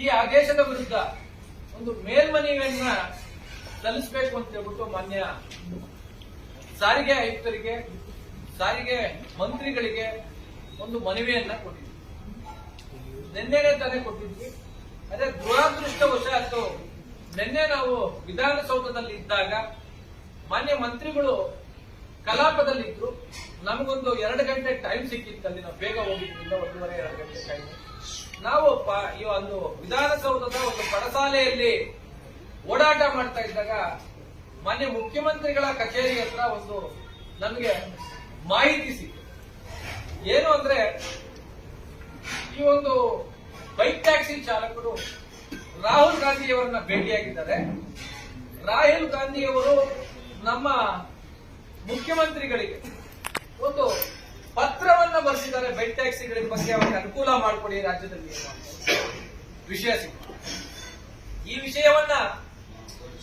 ಈ ಆದೇಶದ ವಿರುದ್ಧ ಒಂದು ಮೇಲ್ಮನವಿಯನ್ನ ಸಲ್ಲಿಸಬೇಕು ಅಂತ ಹೇಳ್ಬಿಟ್ಟು ಮಾನ್ಯ ಸಾರಿಗೆ ಆಯುಕ್ತರಿಗೆ, ಸಾರಿಗೆ ಮಂತ್ರಿಗಳಿಗೆ ಒಂದು ಮನವಿಯನ್ನ ಕೊಟ್ಟಿದ್ವಿ. ನಿನ್ನೆನೆ ತಾನೇ ಕೊಟ್ಟಿದ್ವಿ. ಅದೇ ದುರಾದೃಷ್ಟವಶಾತ್ತು ನಿನ್ನೆ ನಾವು ವಿಧಾನಸೌಧದಲ್ಲಿ ಇದ್ದಾಗ ಮಾನ್ಯ ಮಂತ್ರಿಗಳು ಕಲಾಪದಲ್ಲಿದ್ರು. ನಮಗೊಂದು ಎರಡು ಗಂಟೆ ಟೈಮ್ ಸಿಕ್ಕಿತ್ತು ಅಲ್ಲಿ ನಾವು ಬೇಗ ಹೋಗಿದ್ರಿಂದ ಒಂದೂವರೆ, ಎರಡು ಗಂಟೆ ಟೈಮ್ ನಾವು ಈ ಒಂದು ವಿಧಾನಸೌಧದ ಒಂದು ಪಡಸಾಲೆಯಲ್ಲಿ ಓಡಾಟ ಮಾಡ್ತಾ ಇದ್ದಾಗ ಮಾನ್ಯ ಮುಖ್ಯಮಂತ್ರಿಗಳ ಕಚೇರಿ ಹತ್ರ ಒಂದು ನಮಗೆ ಮಾಹಿತಿ ಸಿಕ್ತು. ಏನು ಅಂದ್ರೆ ಈ ಒಂದು ಬೈಕ್ ಟ್ಯಾಕ್ಸಿ ಚಾಲಕರು ರಾಹುಲ್ ಗಾಂಧಿಯವರನ್ನ ಭೇಟಿಯಾಗಿದ್ದಾರೆ. ರಾಹುಲ್ ಗಾಂಧಿಯವರು ನಮ್ಮ ಮುಖ್ಯಮಂತ್ರಿಗಳಿಗೆ ಒಂದು ಪತ್ರವನ್ನ ಬರೆಸಿದ್ದಾರೆ, ಬೆಡ್ ಟ್ಯಾಕ್ಸಿಗಳ ಬಗ್ಗೆ ಅವರಿಗೆ ಅನುಕೂಲ ಮಾಡಿಕೊಡಿ ರಾಜ್ಯದಲ್ಲಿ. ವಿಷಯ ಸಿಕ್ತು ಈ ವಿಷಯವನ್ನ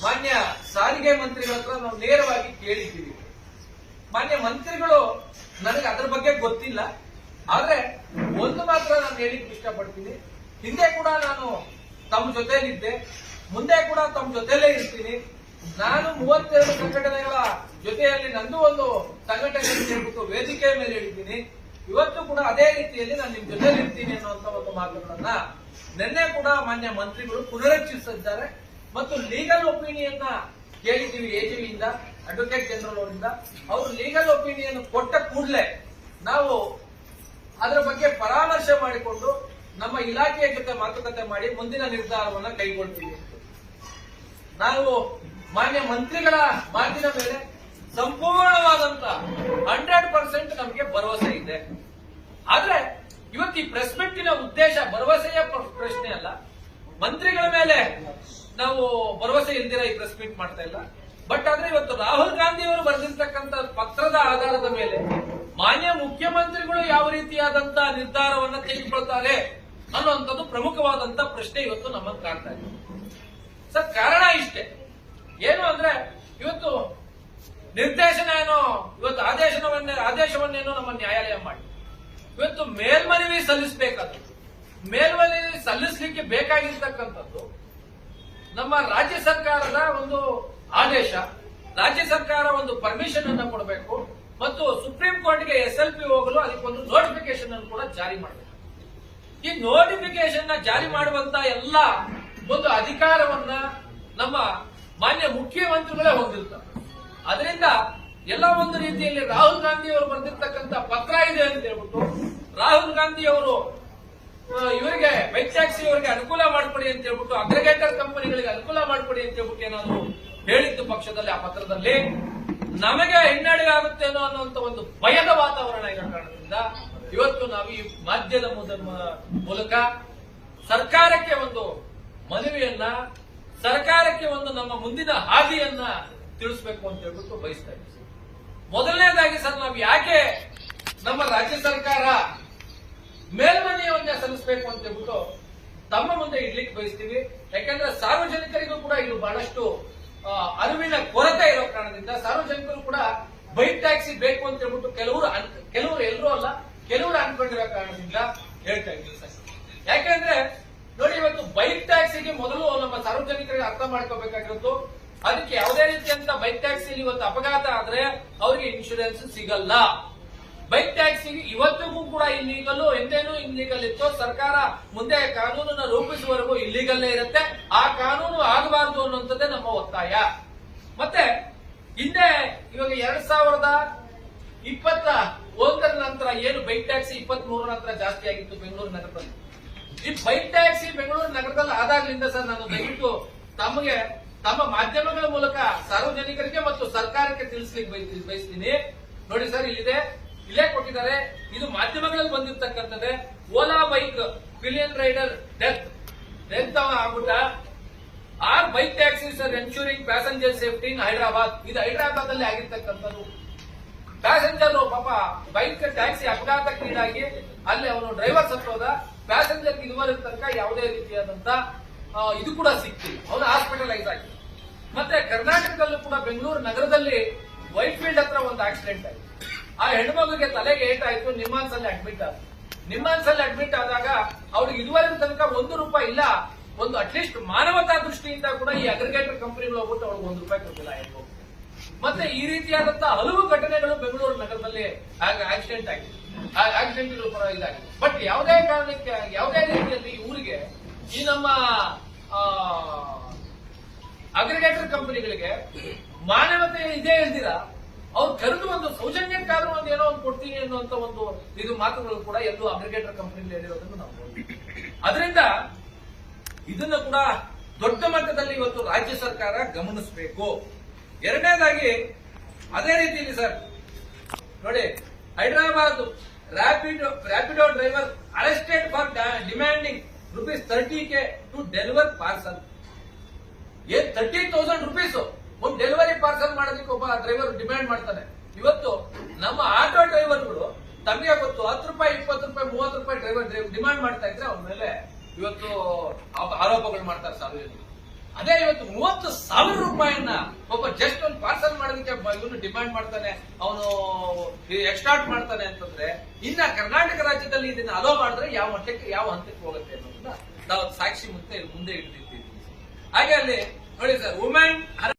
ಮಾನ್ಯ ಸಾರಿಗೆ ಮಂತ್ರಿಗಳ ಹತ್ರ ನಾವು ನೇರವಾಗಿ ಕೇಳಿದ್ದೀವಿ. ಮಾನ್ಯ ಮಂತ್ರಿಗಳು ನನಗೆ ಅದ್ರ ಬಗ್ಗೆ ಗೊತ್ತಿಲ್ಲ. ಆದ್ರೆ ಒಂದು ಮಾತ್ರ ನಾನು ಹೇಳಿಕ್ ಇಷ್ಟಪಡ್ತೀನಿ. ಹಿಂದೆ ಕೂಡ ನಾನು ತಮ್ಮ ಜೊತೆಲಿದ್ದೆ ಮುಂದೆ ಕೂಡ ತಮ್ಮ ಜೊತೆಲೇ ಇರ್ತೀನಿ. ನಾನು ಮೂವತ್ತೆರಡು ಸಂಘಟನೆಗಳ ಜೊತೆಯಲ್ಲಿ ನಂದು ಒಂದು ಸಂಘಟನೆ ಹೇಳ್ಬಿಟ್ಟು ವೇದಿಕೆ ಮೇಲೆ ಹೇಳಿದ್ದೀನಿ ಇವತ್ತು ಕೂಡ ಅದೇ ರೀತಿಯಲ್ಲಿ ನಾನು ನಿಮ್ ಜೊತೆ ಇರ್ತೀನಿ ಅನ್ನುವಂತ ಒಂದು ಮಾತುಗಳನ್ನ ನಿನ್ನೆ ಕೂಡ ಮಾನ್ಯ ಮಂತ್ರಿಗಳು ಪುನರುಚ್ಚರಿಸಿದ್ದಾರೆ. ಮತ್ತು ಲೀಗಲ್ ಒಪಿನಿಯನ್ನ ಕೇಳಿದ್ದೀವಿ ಎಜಿವಿಯಿಂದ ಅಡ್ವೊಕೇಟ್ ಜನರಲ್ ಅವರಿಂದ. ಅವರು ಲೀಗಲ್ ಒಪಿನಿಯನ್ ಕೊಟ್ಟ ಕೂಡಲೇ ನಾವು ಅದರ ಬಗ್ಗೆ ಪರಾಮರ್ಶೆ ಮಾಡಿಕೊಂಡು ನಮ್ಮ ಇಲಾಖೆಯ ಜೊತೆ ಮಾತುಕತೆ ಮಾಡಿ ಮುಂದಿನ ನಿರ್ಧಾರವನ್ನು ಕೈಗೊಳ್ತೀವಿ ನಾವು ಮಾನ್ಯ ಮಂತ್ರಿಗಳ ಮಾತಿನ ಮೇಲೆ ಸಂಪೂರ್ಣವಾದಂತ ಹಂಡ್ರೆಡ್ ಪರ್ಸೆಂಟ್ ನಮಗೆ ಭರವಸೆ ಇದೆ. ಆದ್ರೆ ಇವತ್ತು ಈ ಪ್ರೆಸ್ ಮೀಟಿನ ಉದ್ದೇಶ ಭರವಸೆಯ ಪ್ರಶ್ನೆ ಅಲ್ಲ. ಮಂತ್ರಿಗಳ ಮೇಲೆ ನಾವು ಭರವಸೆ ಇಲ್ದಿರ ಈ ಪ್ರೆಸ್ ಮೀಟ್ ಮಾಡ್ತಾ ಇಲ್ಲ. ಬಟ್ ಆದ್ರೆ ಇವತ್ತು ರಾಹುಲ್ ಗಾಂಧಿ ಅವರು ಬರೆದಿರ್ತಕ್ಕಂಥ ಪತ್ರದ ಆಧಾರದ ಮೇಲೆ ಮಾನ್ಯ ಮುಖ್ಯಮಂತ್ರಿಗಳು ಯಾವ ರೀತಿಯಾದಂತ ನಿರ್ಧಾರವನ್ನ ತೆಗೆದುಕೊಳ್ತಾರೆ ಅನ್ನುವಂಥದ್ದು ಪ್ರಮುಖವಾದಂತ ಪ್ರಶ್ನೆ ಇವತ್ತು ನಮ್ಮನ್ನು ಕಾಣ್ತಾ ಇದೆ. ಸರ್, ಕಾರಣ ಇಷ್ಟೇ. ಏನು ಅಂದ್ರೆ ಇವತ್ತು ನಿರ್ದೇಶನ ಏನೋ, ಇವತ್ತು ಆದೇಶವನ್ನೇ ಆದೇಶವನ್ನೇನೋ ನಮ್ಮ ನ್ಯಾಯಾಲಯ ಮಾಡಿ ಇವತ್ತು ಮೇಲ್ಮನವಿ ಸಲ್ಲಿಸಬೇಕಾದದ್ದು. ಮೇಲ್ಮನವಿ ಸಲ್ಲಿಸಲಿಕ್ಕೆ ಬೇಕಾಗಿರ್ತಕ್ಕಂಥದ್ದು ನಮ್ಮ ರಾಜ್ಯ ಸರ್ಕಾರದ ಒಂದು ಆದೇಶ, ರಾಜ್ಯ ಸರ್ಕಾರ ಒಂದು ಪರ್ಮಿಷನ್ ಅನ್ನು ಕೊಡಬೇಕು ಮತ್ತು ಸುಪ್ರೀಂ ಕೋರ್ಟ್ಗೆ ಎಸ್ ಎಲ್ ಪಿ ಹೋಗಲು ಅದಕ್ಕೊಂದು ನೋಟಿಫಿಕೇಶನ್ ಅನ್ನು ಕೂಡ ಜಾರಿ ಮಾಡಬೇಕು. ಈ ನೋಟಿಫಿಕೇಶನ್ ಜಾರಿ ಮಾಡುವಂತ ಎಲ್ಲ ಒಂದು ಅಧಿಕಾರವನ್ನ ನಮ್ಮ ಮಾನ್ಯ ಮುಖ್ಯಮಂತ್ರಿಗಳೇ ಹೊಂದಿರ್ತಾರೆ ಅದರಿಂದ ಎಲ್ಲ ಒಂದು ರೀತಿಯಲ್ಲಿ ರಾಹುಲ್ ಗಾಂಧಿ ಅವರು ಬರೆದಿರ್ತಕ್ಕಂಥ ಪತ್ರ ಇದೆ ಅಂತ ಹೇಳ್ಬಿಟ್ಟು ರಾಹುಲ್ ಗಾಂಧಿ ಅವರು ಇವರಿಗೆ ಟ್ಯಾಕ್ಸಿ ಅವರಿಗೆ ಅನುಕೂಲ ಮಾಡಿಕೊಡಿ ಅಂತ ಹೇಳ್ಬಿಟ್ಟು ಅಗ್ರಿಗೇಟರ್ ಕಂಪನಿಗಳಿಗೆ ಅನುಕೂಲ ಮಾಡಿಕೊಡಿ ಅಂತ ಹೇಳ್ಬಿಟ್ಟು ಏನಾದ್ರು ಹೇಳಿದ್ದು ಪಕ್ಷದಲ್ಲಿ ಆ ಪತ್ರದಲ್ಲಿ. ನಮಗೆ ಹಿನ್ನಡೆ ಆಗುತ್ತೇನೋ ಅನ್ನುವಂತ ಒಂದು ಭಯದ ವಾತಾವರಣ ಇರೋ ಕಾರಣದಿಂದ ಇವತ್ತು ನಾವು ಈ ಮಾಧ್ಯಮದ ಮುದ- ಮೂಲಕ ಸರ್ಕಾರಕ್ಕೆ ಒಂದು ಮನವಿಯನ್ನ ಸರ್ಕಾರಕ್ಕೆ ಒಂದು ನಮ್ಮ ಮುಂದಿನ ಹಾದಿಯನ್ನ ತಿಳಿಸ್ಬೇಕು ಅಂತ ಹೇಳ್ಬಿಟ್ಟು ಬಯಸ್ತಾ ಇದ್ದೀವಿ. ಮೊದಲನೇದಾಗಿ ಸರ್, ನಾವು ಯಾಕೆ ನಮ್ಮ ರಾಜ್ಯ ಸರ್ಕಾರ ಮೇಲ್ಮನೆಯವನ್ನ ಸಲ್ಲಿಸಬೇಕು ಅಂತ ಹೇಳ್ಬಿಟ್ಟು ತಮ್ಮ ಮುಂದೆ ಇಡ್ಲಿಕ್ಕೆ ಬಯಸ್ತೀವಿ. ಯಾಕಂದ್ರೆ ಸಾರ್ವಜನಿಕರಿಗೂ ಕೂಡ ಇದು ಬಹಳಷ್ಟು ಅರಿವಿನ ಕೊರತೆ ಇರೋ ಕಾರಣದಿಂದ ಸಾರ್ವಜನಿಕರು ಕೂಡ ಬೈಕ್ ಟ್ಯಾಕ್ಸಿ ಬೇಕು ಅಂತ ಹೇಳ್ಬಿಟ್ಟು ಕೆಲವರು ಕೆಲವರು ಎಲ್ಲರೂ ಅಲ್ಲ, ಕೆಲವರು ಅನ್ಕೊಂಡಿರೋ ಕಾರಣದಿಂದ ಹೇಳ್ತಾ ಇದ್ದೀವಿ ಸರ್. ಯಾಕಂದ್ರೆ ನೋಡಿ, ಇವತ್ತು ಬೈಕ್ ಟ್ಯಾಕ್ಸಿಗೆ ಮೊದಲು ಸಾರ್ವಜನಿಕರಿಗೆ ಅರ್ಥ ಮಾಡ್ಕೋಬೇಕಾಗಿರೋದು. ಅದಕ್ಕೆ ಯಾವುದೇ ರೀತಿಯಂತ ಬೈಕ್ ಟ್ಯಾಕ್ಸಿಲಿ ಇವತ್ತು ಅಪಘಾತ ಆದ್ರೆ ಅವರಿಗೆ ಇನ್ಶೂರೆನ್ಸ್ ಸಿಗಲ್ಲ. ಬೈಕ್ ಟ್ಯಾಕ್ಸಿ ಇವತ್ತಿಗೂ ಕೂಡ ಇಲ್ಲೀಗಲ್ ಎಂದೇನೂ ಇಲ್ಲೀಗಲ್ ಇತ್ತು. ಸರ್ಕಾರ ಮುಂದೆ ಕಾನೂನನ್ನ ರೂಪಿಸುವವರೆಗೂ ಇಲ್ಲೀಗಲ್ಲೇ ಇರುತ್ತೆ. ಆ ಕಾನೂನು ಆಗಬಾರದು ಅನ್ನುವಂಥದ್ದೇ ನಮ್ಮ ಒತ್ತಾಯ. ಮತ್ತೆ ಹಿಂದೆ ಇವಾಗ ಎರಡ್ ಸಾವಿರದ ಇಪ್ಪತ್ತ ಒಂದರ ನಂತರ ಏನು ಬೈಕ್ ಟ್ಯಾಕ್ಸಿ ಇಪ್ಪತ್ತ್ ಮೂರರ ನಂತರ ಜಾಸ್ತಿ ಆಗಿತ್ತು ಬೆಂಗಳೂರು ನಗರದಲ್ಲಿ? ಈ ಬೈಕ್ ಟ್ಯಾಕ್ಸಿ ಬೆಂಗಳೂರು ನಗರದಲ್ಲಿ ಆದಾಗ್ಲಿಂದ ಸರ್ ನಾನು ದಯವಿಟ್ಟು ತಮಗೆ, ತಮ್ಮ ಮಾಧ್ಯಮಗಳ ಮೂಲಕ ಸಾರ್ವಜನಿಕರಿಗೆ ಮತ್ತು ಸರ್ಕಾರಕ್ಕೆ ತಿಳಿಸ್ಲಿಕ್ಕೆ ಬಯಸ್ತೀನಿ- ನೋಡಿ ಸರ್, ಇಲ್ಲಿದೆ, ಇಲ್ಲೇ ಕೊಟ್ಟಿದ್ದಾರೆ. ಇದು ಮಾಧ್ಯಮಗಳಲ್ಲಿ ಬಂದಿರ್ತಕ್ಕಂಥದ್ದೇ Ola bike pillion rider death death ಆಗ್ಬಿಟ್ಟ. Are bike taxi sir ensuring passenger safety in Hyderabad. ಇದು ಹೈದರಾಬಾದ್ ಅಲ್ಲಿ ಆಗಿರ್ತಕ್ಕಂಥದ್ದು. ಪ್ಯಾಸೆಂಜರ್ ಪಾಪ, ಬೈಕ್, ಟ್ಯಾಕ್ಸಿ ಅಪಘಾತಕ್ಕೀಡಾಗಿ ಅಲ್ಲಿ ಅವನು ಡ್ರೈವರ್ ಸತ್ತೋದ. ಪ್ಯಾಸೆಂಜರ್ ಇದುವರೆಗೆ ತನಕ ಯಾವುದೇ ರೀತಿಯಾದಂತ ಇದು ಕೂಡ ಸಿಕ್ತಿಲ್ಲ ಅವನು ಹಾಸ್ಪಿಟಲೈಸ್ ಆಗಿ. ಮತ್ತೆ ಕರ್ನಾಟಕದಲ್ಲೂ ಕೂಡ ಬೆಂಗಳೂರು ನಗರದಲ್ಲಿ ವೈಟ್ ಫೀಲ್ಡ್ ಹತ್ರ ಒಂದು ಆಕ್ಸಿಡೆಂಟ್ ಆಯ್ತು. ಆ ಹೆಣ್ಮಗುಗೆ ತಲೆಗೆ ಏಟಾಯ್ತು ನಿಮ್ಮಾನ್ಸ್ ಅಲ್ಲಿ ಅಡ್ಮಿಟ್ ಆದ. ನಿಮ್ಮಾನ್ಸ್ ಅಲ್ಲಿ ಅಡ್ಮಿಟ್ ಆದಾಗ ಅವ್ರಿಗೆ ಇದುವರೆಗೂ ತನಕ ಒಂದು ರೂಪಾಯಿ ಇಲ್ಲ, ಒಂದು ಅಟ್ಲೀಸ್ಟ್ ಮಾನವತಾ ದೃಷ್ಟಿಯಿಂದ ಕೂಡ ಈ ಅಗ್ರಿಗೇಟರ್ ಕಂಪನಿಗಳು ಹೋಗ್ಬಿಟ್ಟು ಅವ್ರಿಗೆ ಒಂದು ರೂಪಾಯಿ ಕೊಟ್ಟಿಲ್ಲ ಹೆಂಗೋ ಮತ್ತೆ ಈ ರೀತಿಯಾದಂತಹ ಹಲವು ಘಟನೆಗಳು ಬೆಂಗಳೂರು ನಗರದಲ್ಲಿ ಆಕ್ಸಿಡೆಂಟ್ ಆಗಿದೆ. ಆಕ್ಸಿಡೆಂಟ್ಗಳು ಕೂಡ ಇದಾಗಿದೆ. ಬಟ್ ಯಾವುದೇ ಕಾರಣಕ್ಕೆ, ಯಾವುದೇ ರೀತಿಯಲ್ಲಿ ಊರಿಗೆ, ಈ ನಮ್ಮ ಅಗ್ರಿಗೇಟರ್ ಕಂಪನಿಗಳಿಗೆ ಮಾನವತೆ ಇದೆ ಇಲ್ದಿರ ಅವ್ರು ಕರೆದು ಒಂದು ಸೌಜನ್ಯಕ್ಕಾದ್ರೂ ಒಂದು ಏನೋ ಒಂದು ಕೊಡ್ತೀನಿ ಅನ್ನುವಂತ ಒಂದು ಇದು ಮಾತುಗಳು ಕೂಡ ಎಲ್ಲೂ ಅಗ್ರಿಗೇಟರ್ ಕಂಪನಿಗಳು ಹೇಳಿರೋದನ್ನು ನಾವು ನೋಡ್ತೀವಿ. ಅದರಿಂದ ಇದನ್ನು ಕೂಡ ದೊಡ್ಡ ಮಟ್ಟದಲ್ಲಿ ಇವತ್ತು ರಾಜ್ಯ ಸರ್ಕಾರ ಗಮನಿಸಬೇಕು. ಎರಡನೇದಾಗಿ, ಅದೇ ರೀತಿಯಲ್ಲಿ ಸರ್, ನೋಡಿ, Hyderabad rapid Rapido driver arrested for demanding rupees thirty K to deliver parcel ಏನ್ ತರ್ಟಿ ತೌಸಂಡ್ ರುಪೀಸ್ ಒಂದು ಡೆಲಿವರಿ ಪಾರ್ಸಲ್ ಮಾಡೋದಕ್ಕೆ ಒಬ್ಬ ಡ್ರೈವರ್ ಡಿಮ್ಯಾಂಡ್ ಮಾಡ್ತಾನೆ. ಇವತ್ತು ನಮ್ಮ ಆಟೋ ಡ್ರೈವರ್ಗಳು ತಮಗೆ ಗೊತ್ತು, ಹತ್ತು ರೂಪಾಯಿ, ಇಪ್ಪತ್ತು ರೂಪಾಯಿ, ಮೂವತ್ತು ರೂಪಾಯಿ ಡ್ರೈವರ್ ಡಿಮಾಂಡ್ ಮಾಡ್ತಾ ಇದ್ರೆ ಅವ್ರ ಮೇಲೆ ಇವತ್ತು ಆರೋಪಗಳು ಮಾಡ್ತಾರೆ ಸಾರ್ವಜನಿಕರು. ಅದೇ ಇವತ್ತು ಮೂವತ್ತು ಸಾವಿರ ರೂಪಾಯಿಯನ್ನ ಒಬ್ಬ ಜಸ್ಟ್ ಒಂದು ಪಾರ್ಸಲ್ ಮಾಡೋದಕ್ಕೆ ಇವನು ಡಿಮ್ಯಾಂಡ್ ಮಾಡ್ತಾನೆ, ಅವನು ಎಕ್ಸ್ಟಾರ್ಟ್ ಮಾಡ್ತಾನೆ ಅಂತಂದ್ರೆ, ಇನ್ನ ಕರ್ನಾಟಕ ರಾಜ್ಯದಲ್ಲಿ ಇದನ್ನ ಅಲೋ ಮಾಡಿದ್ರೆ ಯಾವ ಮಟ್ಟಕ್ಕೆ ಯಾವ ಹಂತಕ್ಕೆ ಹೋಗುತ್ತೆ ಅನ್ನೋದನ್ನ ನಾವು ಸಾಕ್ಷಿ ಮುಂದೆ ಮುಂದೆ ಇಟ್ಟಿರ್ತೀವಿ ಹಾಗೆ ಅಲ್ಲಿ ನೋಡಿ ಸರ್ ವುಮೆನ್